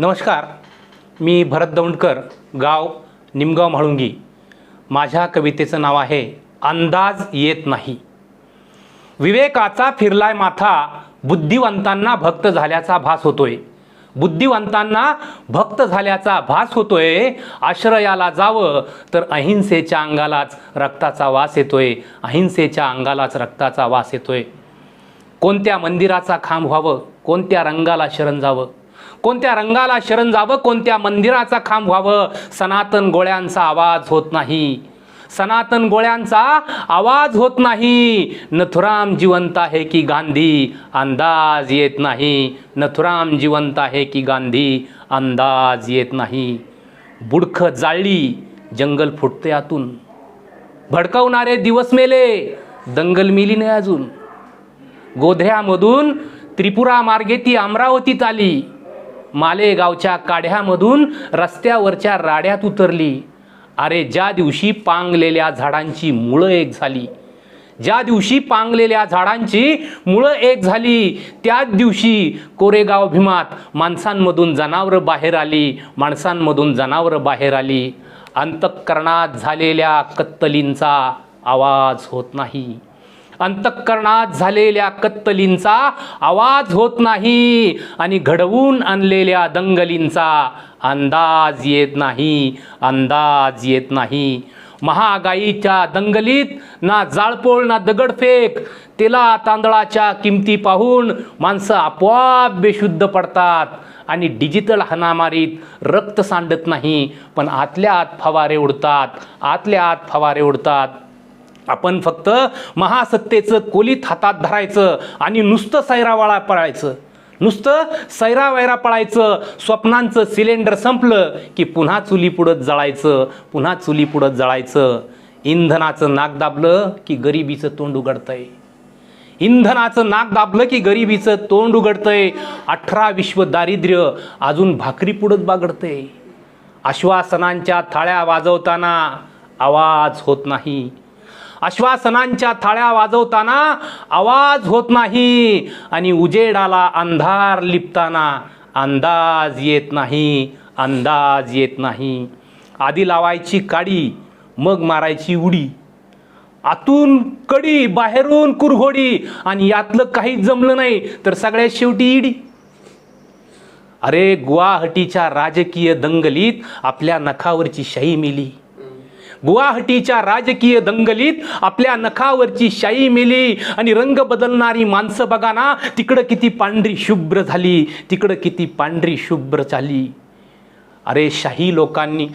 नमस्कार. मी भरत दौंडकर गाव निमगाव म्हाळुंगी. माझ्या कवितेचं नाव आहे अंदाज येत नाही. विवेकाचा फिरलाय माथा बुद्धिवंतांना भक्त झाल्याचा भास होतोय. बुद्धिवंतांना भक्त झाल्याचा भास होतोय आश्रयाला जावं तर अहिंसेच्या अंगालाच रक्ताचा वास येतोय अहिंसेच्या अंगालाच रक्ताचा वास येतोय. कोणत्या मंदिराचा खांब व्हावं कोणत्या रंगाला शरण जावं? कोणत्या रंगाला शरण जावं कोणत्या मंदिराचा खांब व्हावं? सनातन गोळ्यांचा आवाज होत नाही. सनातन गोळ्यांचा आवाज होत नाही. नथुराम जिवंत आहे की गांधी? अंदाज येत नाही. नथुराम जिवंत आहे की गांधी? अंदाज येत नाही. बुडखं जाळली जंगल फुटते आतून. भडकवणारे दिवस मेले दंगल मिली नाही अजून. गोधऱ्यामधून त्रिपुरा मार्गे ती अमरावतीत आली. मालेगावच्या काढ्यामधून रस्त्यावरच्या राड्यात उतरली. अरे ज्या दिवशी पांगलेल्या झाडांची मुळं एक झाली ज्या दिवशी पांगलेल्या झाडांची मुळं एक झाली त्याच दिवशी कोरेगाव भीमात माणसांमधून जनावरं बाहेर आली माणसांमधून जनावरं बाहेर आली. अंतःकरणात झालेल्या कत्तलींचा आवाज होत नाही. अंतःकरणात झालेल्या कत्तलींचा आवाज होत नाही आणि घडवून आणलेल्या दंगलींचा अंदाज येत नाही अंदाज येत नाही. महागाईच्या दंगलीत ना जाळपोळ ना दगडफेक तेला तांदळाच्या किमती पाहून माणसं आपोआप बेशुद्ध पडतात आणि डिजिटल हनामारीत रक्त सांडत नाही पण आतल्या आत फवारे उडतात आतल्या आत फवारे उडतात. आपण फक्त महासत्तेचं कोलीत हातात धरायचं आणि नुसतं सैरावाळा पळायचं. नुसतं सैरावैरा पळायचं स्वप्नांचं सिलेंडर संपलं की पुन्हा चुली पुढत जळायचं पुन्हा चुली पुढत जळायचं. इंधनाचं नाक दाबलं की गरिबीचं तोंड उघडतंय. इंधनाचं नाक दाबलं की गरिबीचं तोंड उघडतंय. अठरा विश्व दारिद्र्य अजून भाकरी पुढत बागडतंय. आश्वासनांच्या थाळ्या वाजवताना आवाज होत नाही. आश्वासनांच्या थाळ्या वाजवताना आवाज होत नाही आणि उजेडाला अंधार लिपताना अंदाज येत नाही अंदाज येत नाही. आधी लावायची काडी मग मारायची उडी. आतून कडी बाहेरून कुरघोडी आणि यातलं काहीच जमलं नाही तर सगळ्यात शेवटी इडी. अरे गुवाहाटीच्या राजकीय दंगलीत आपल्या नखावरची शाही मिली. गुवाहाटीच्या राजकीय दंगलीत आपल्या नखावरची शाई मेली आणि रंग बदलणारी माणसं बघा ना तिकडं किती पांढरी शुभ्र झाली तिकडं किती पांढरी शुभ्र झाली. अरे शाही लोकांनी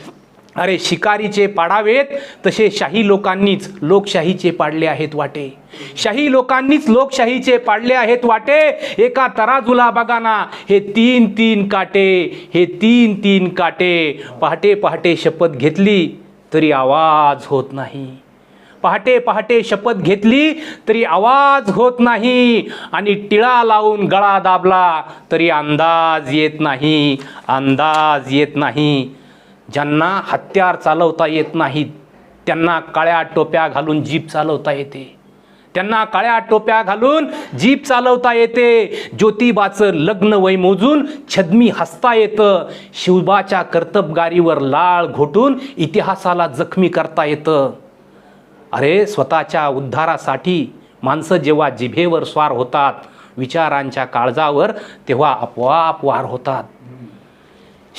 अरे शिकारीचे पाडावेत तसे शाही लोकांनीच लोकशाहीचे पाडले आहेत वाटे. शाही लोकांनीच लोकशाहीचे पाडले आहेत वाटे. एका तराजूला बघा ना हे तीन तीन काटे हे तीन तीन काटे. पहाटे पहाटे शपथ घेतली. तरी आवाज होत नाही. पहाटे पहाटे शपथ घेतली तरी आवाज होत नाही. आणि टिळा लावून गळा दाबला तरी अंदाज येत नाही. अंदाज येत नाही. ज्यांना हत्यार चालवता येत नाहीत त्यांना काळ्या टोप्या घालून जीप चालवता येते. त्यांना काळ्या टोप्या घालून जीप चालवता येते. ज्योतिबाचं लग्न वय मोजून छद्मी हसता येतं. शिवबाच्या कर्तबगारीवर लाळ घोटून इतिहासाला जखमी करता येतं. अरे स्वतःच्या उद्धारासाठी माणसं जेव्हा जिभेवर स्वार होतात विचारांच्या काळजावर तेव्हा आपोआप वार होतात.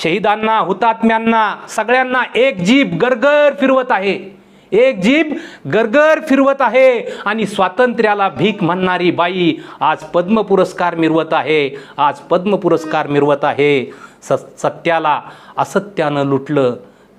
शहीदांना हुतात्म्यांना सगळ्यांना एक जीभ गरगर फिरवत आहे. एक जीभ गरगर फिरवत आहे आणि स्वातंत्र्याला भीक म्हणणारी बाई आज पद्म पुरस्कार मिरवत आहे आज पद्म पुरस्कार मिरवत आहे. स सत्याला असत्यानं लुटलं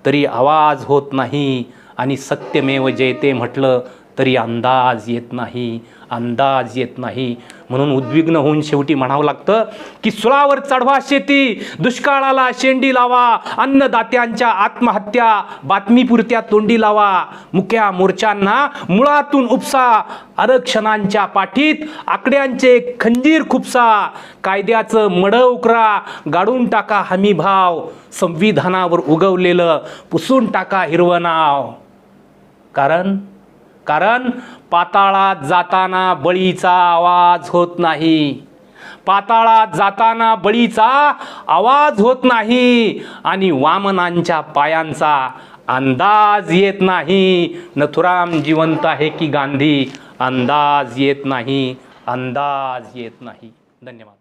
तरी आवाज होत नाही आणि सत्यमेव जयते म्हटलं तरी अंदाज येत नाही अंदाज येत नाही. म्हणून उद्विग्न होऊन शेवटी म्हणावं लागतं की सुळावर चढवा शेती दुष्काळाला शेंडी लावा अन्नदात्यांच्या आत्महत्या बातमीपुरत्या तोंडी लावा मुक्या मोर्चांना मुळातून उपसा आरक्षणांच्या पाठीत आकड्यांचे खंजीर खुपसा कायद्याचं मड उकरा गाडून टाका हमी भाव संविधानावर उगवलेलं पुसून टाका हिरवं नाव. कारण कारण पाताळात जाताना बळीचा आवाज होत नाही. पाताळात जाताना बळीचा आवाज होत नाही आणि वामनांच्या पायांचा अंदाज येत नाही. नथुराम जिवंत आहे की गांधी? अंदाज येत नाही. अंदाज येत नाही. धन्यवाद.